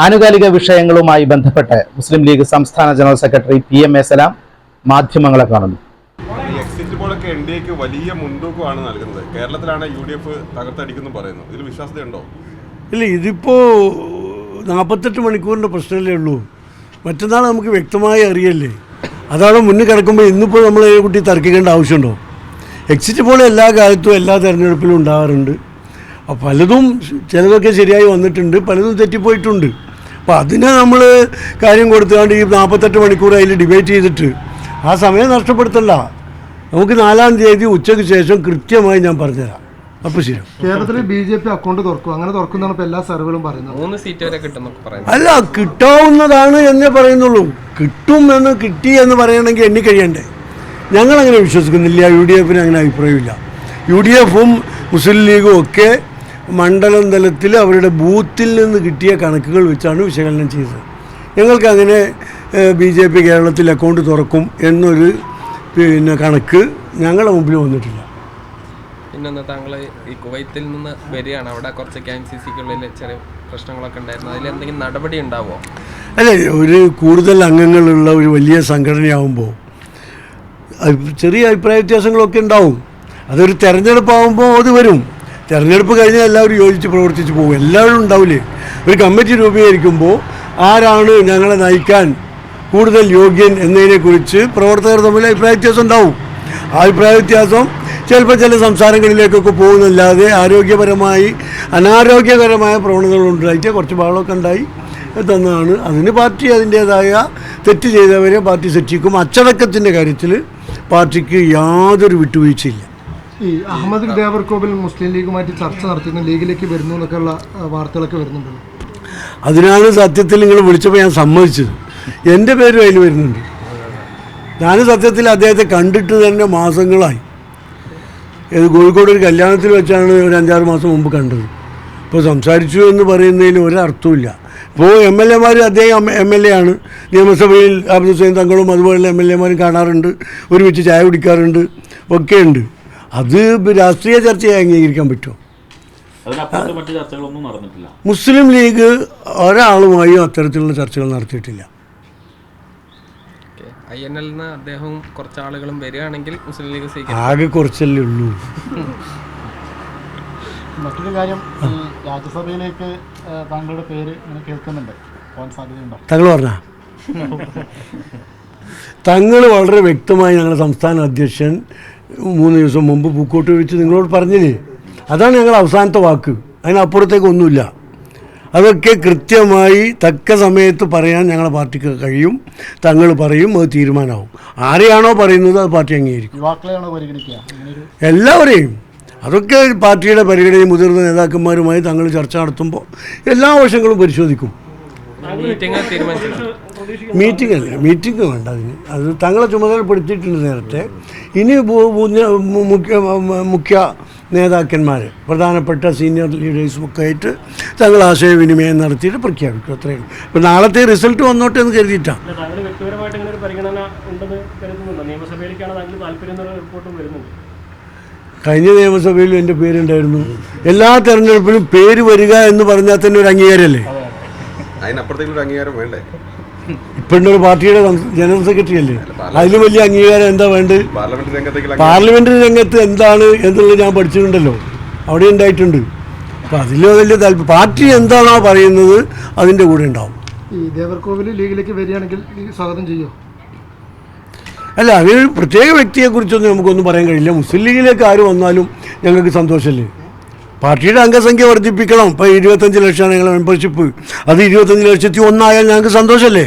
ആനുകാലിക വിഷയങ്ങളുമായി ബന്ധപ്പെട്ട് മുസ്ലിം ലീഗ് സംസ്ഥാന general secretary P M A Salam മാധ്യമങ്ങളെ കാണുന്നു. എക്സിറ്റ് പോളൊക്കെ എൻ ഡി എക്ക് വലിയ മുൻതൂക്കമാണ് നൽകുന്നത്. കേരളത്തിലാണ് യു ഡി എഫ് തകർത്തടിക്കുന്നു പറയുന്നു ഇതിൽ വിശ്വാസതയുണ്ടോ ഇല്ല ഇതിപ്പോൾ നാൽപ്പത്തെട്ട് മണിക്കൂറിന്റെ പ്രശ്നമല്ലേ ഉള്ളൂ. മറ്റന്നാൾ നമുക്ക് വ്യക്തമായി അറിയല്ലേ? അതാണ് മുന്നിൽ കിടക്കുമ്പോൾ ഇന്നിപ്പോൾ നമ്മൾ കുട്ടി തർക്കിക്കേണ്ട ആവശ്യമുണ്ടോ? എക്സിറ്റ് പോൾ എല്ലാ കാലത്തും എല്ലാ തെരഞ്ഞെടുപ്പിലും ഉണ്ടാകാറുണ്ട് പലതും ചിലതൊക്കെ ശരിയായി വന്നിട്ടുണ്ട് പലതും തെറ്റിപ്പോയിട്ടുണ്ട്. അപ്പോൾ അതിനെ നമ്മൾ കാര്യം കൊടുത്തുകൊണ്ട് ഈ നാൽപ്പത്തെട്ട് മണിക്കൂർ അതിൽ ഡിബേറ്റ് ചെയ്തിട്ട് ആ സമയം നഷ്ടപ്പെടുത്തല്ല നമുക്ക് നാലാം തീയതി ഉച്ചയ്ക്ക് ശേഷം കൃത്യമായി ഞാൻ പറഞ്ഞുതരാം. അപ്പോൾ ശരി. കേരളത്തിൽ ബി ജെ പി അക്കൗണ്ട് തുറക്കും. അങ്ങനെ തുറക്കുന്നതാണ് ഇപ്പൊ എല്ലാ സർവേകളും പറയുന്നത്. മൂന്ന് സീറ്റ് വരെ കിട്ടും പറയുന്നു. അല്ല കിട്ടാവുന്നതാണ് എന്നേ പറയുന്നുള്ളൂ. കിട്ടും എന്ന് കിട്ടി എന്ന് പറയണമെങ്കിൽ എണ്ണി കഴിയണ്ടേ. ഞങ്ങൾ അങ്ങനെ വിശ്വസിക്കുന്നില്ല. യു ഡി എഫിന് അങ്ങനെ അഭിപ്രായമില്ല. യു ഡി എഫും മുസ്ലിം ലീഗും ഒക്കെ മണ്ഡലം തലത്തിൽ അവരുടെ ബൂത്തിൽ നിന്ന് കിട്ടിയ കണക്കുകൾ വെച്ചാണ് വിശകലനം ചെയ്തത്. ഞങ്ങൾക്കങ്ങനെ ബി ജെ പി കേരളത്തിൽ അക്കൗണ്ട് തുറക്കും എന്നൊരു പിന്നെ കണക്ക് ഞങ്ങളുടെ മുമ്പിൽ വന്നിട്ടില്ല. പിന്നൊന്ന് താങ്കൾ ഈ കുവൈത്തിൽ നിന്ന് വരികയാണ്. അവിടെ കുറച്ച് കെ എം സി സിക്കുള്ളിൽ ചെറിയ പ്രശ്നങ്ങളൊക്കെ ഉണ്ടായിരുന്നു. അതിൽ എന്തെങ്കിലും നടപടി ഉണ്ടാവുമോ അല്ല ഒരു കൂടുതൽ അംഗങ്ങളുള്ള ഒരു വലിയ സംഘടനയാവുമ്പോൾ ചെറിയ അഭിപ്രായ വ്യത്യാസങ്ങളൊക്കെ ഉണ്ടാവും. അതൊരു തെരഞ്ഞെടുപ്പാകുമ്പോൾ അത് വരും. തെരഞ്ഞെടുപ്പ് കഴിഞ്ഞാൽ എല്ലാവരും യോജിച്ച് പ്രവർത്തിച്ച് പോകും. എല്ലാവരും ഉണ്ടാവില്ലേ? ഒരു കമ്മിറ്റി രൂപീകരിക്കുമ്പോൾ ആരാണ് ഞങ്ങളെ നയിക്കാൻ കൂടുതൽ യോഗ്യൻ എന്നതിനെക്കുറിച്ച് പ്രവർത്തകർ തമ്മിൽ അഭിപ്രായ വ്യത്യാസം ഉണ്ടാവും. ആ അഭിപ്രായ വ്യത്യാസം ചിലപ്പോൾ ചില സംസ്ഥാനങ്ങളിലേക്കൊക്കെ പോകുന്നല്ലാതെ ആരോഗ്യപരമായി അനാരോഗ്യകരമായ പ്രവണതകൾ ഉണ്ടായിട്ട് കുറച്ച് ബഹളമൊക്കെ ഉണ്ടായി തന്നതാണ് അതിന് പാർട്ടി അതിന്റേതായ തെറ്റ് ചെയ്തവരെ പാർട്ടി ശിക്ഷിക്കും അച്ചടക്കത്തിന്റെ കാര്യത്തിൽ പാർട്ടിക്ക് യാതൊരു വിട്ടുവീഴ്ചയില്ല. ഈ അഹമ്മദ് ദേവർകോവിൽ മുസ്ലിം ലീഗുമായിട്ട് ചർച്ച നടത്തുന്ന ലീഗിലേക്ക് വരുന്നു എന്നൊക്കെയുള്ള വാർത്തകളൊക്കെ വരുന്നുണ്ട്. അതിനാണ് സത്യത്തിൽ നിങ്ങൾ വിളിച്ചപ്പോൾ ഞാൻ സമ്മതിച്ചത്. എന്റെ പേരും അതിൽ വരുന്നുണ്ട്. ഞാൻ സത്യത്തിൽ അദ്ദേഹത്തെ കണ്ടിട്ട് തന്നെ മാസങ്ങളായി. ഇത് കോഴിക്കോട് ഒരു കല്യാണത്തിൽ വെച്ചാണ് ഒരു അഞ്ചാറ് മാസം മുമ്പ് കണ്ടത്. ഇപ്പോൾ സംസാരിച്ചു എന്ന് പറയുന്നതിൽ ഒരർത്ഥമില്ല ഇപ്പോൾ എം എൽ എമാർ അദ്ദേഹം എം എൽ എ ആണ്. നിയമസഭയിൽ അബ്ദുൽ ഹുസൈൻ തങ്ങളും അതുപോലുള്ള എം എൽ എമാരും കാണാറുണ്ട്. ഒരുമിച്ച് ചായ കുടിക്കാറുണ്ട്. ഒക്കെ ഉണ്ട് അത് രാഷ്ട്രീയ ചർച്ചയായി അംഗീകരിക്കാൻ പറ്റുമോ? മുസ്ലിം ലീഗ് ഒരാളുമായും അത്തരത്തിലുള്ള ചർച്ചകൾ നടത്തിയിട്ടില്ല. ഐ എൻ എൽ അദ്ദേഹവും കുറച്ച് ആളുകളും വരികയാണെങ്കിൽ മുസ്ലിം ലീഗ് ആകെ കുറച്ചല്ലേ ഉള്ളൂ. മറ്റൊരു കാര്യം ഈ രാജ്യസഭയിലേക്ക് താങ്കളുടെ പേര് കേൾക്കുന്നുണ്ട്. പോകാൻ സാധ്യതയുണ്ടോ? തങ്ങൾ പറഞ്ഞ? തങ്ങൾ വളരെ വ്യക്തമായി ഞങ്ങളുടെ സംസ്ഥാന അധ്യക്ഷൻ മൂന്ന് ദിവസം മുമ്പ് പൂക്കോട്ട് വെച്ച് നിങ്ങളോട് പറഞ്ഞില്ലേ? അതാണ് ഞങ്ങൾ അവസാനത്തെ വാക്ക്. അതിനപ്പുറത്തേക്ക് ഒന്നുമില്ല. അതൊക്കെ കൃത്യമായി തക്ക സമയത്ത് പറയാൻ ഞങ്ങളുടെ പാർട്ടിക്ക് കഴിയും. തങ്ങൾ പറയും അത് തീരുമാനമാവും. ആരെയാണോ പറയുന്നത് അത് പാർട്ടി അംഗീകരിക്കും. എല്ലാവരെയും. അതൊക്കെ പാർട്ടിയുടെ പരിഗണനയും മുതിർന്ന നേതാക്കന്മാരുമായി തങ്ങൾ ചർച്ച നടത്തുമ്പോൾ എല്ലാ വശങ്ങളും പരിശോധിക്കും. മീറ്റിംഗ് അല്ല മീറ്റിംഗ് വേണ്ട അതിന്. അത് തങ്ങളെ ചുമതലപ്പെടുത്തിയിട്ടുണ്ട് നേരത്തെ. ഇനി മുഖ്യ മുഖ്യ നേതാക്കന്മാർ പ്രധാനപ്പെട്ട സീനിയർ ലീഡേഴ്സും ഒക്കെ ആയിട്ട് തങ്ങൾ ആശയവിനിമയം നടത്തിയിട്ട് പ്രഖ്യാപിക്കും. അത്രയും ഇപ്പം നാളത്തെ റിസൾട്ട് വന്നോട്ടെ എന്ന് കരുതിയിട്ടാണ് കഴിഞ്ഞ നിയമസഭയിലും എന്റെ പേരുണ്ടായിരുന്നു. എല്ലാ തെരഞ്ഞെടുപ്പിലും പേര് വരിക എന്ന് പറഞ്ഞാൽ തന്നെ ഒരു അംഗീകാരമല്ലേ അതിനപ്പുറത്തേക്കൊരു അംഗീകാരം വേണ്ടേ? ഇപ്പം ഒരു പാർട്ടിയുടെ ജനറൽ സെക്രട്ടറി അല്ലേ? അതിലും വലിയ അംഗീകാരം എന്താ വേണ്ടത്? പാർലമെന്ററി രംഗത്ത് എന്താണ് എന്നുള്ളത് ഞാൻ പഠിച്ചിട്ടുണ്ടല്ലോ. അവിടെ ഉണ്ടായിട്ടുണ്ട്. അപ്പം അതിൽ വലിയ താല്പര്യം പാർട്ടി എന്താണോ പറയുന്നത് അതിന്റെ കൂടെ ഉണ്ടാവും. ഈ ദേവർകോവിൽ ലീഗിലേക്ക് വരികയാണെങ്കിൽ സ്വാഗതം ചെയ്യോ? അല്ല പ്രത്യേക പ്രത്യേക വ്യക്തിയെക്കുറിച്ചൊന്നും നമുക്കൊന്നും പറയാൻ കഴിയില്ല. മുസ്ലിം ലീഗിലേക്ക് ആര് വന്നാലും ഞങ്ങൾക്ക് സന്തോഷമല്ലേ? പാർട്ടിയുടെ അംഗസംഖ്യ വർദ്ധിപ്പിക്കണം. ഇപ്പോൾ ഇരുപത്തഞ്ച് ലക്ഷമാണ് ഞങ്ങളുടെ മെമ്പർഷിപ്പ് അത് ഇരുപത്തഞ്ച് ലക്ഷത്തി ഒന്നായാൽ ഞങ്ങൾക്ക് സന്തോഷമല്ലേ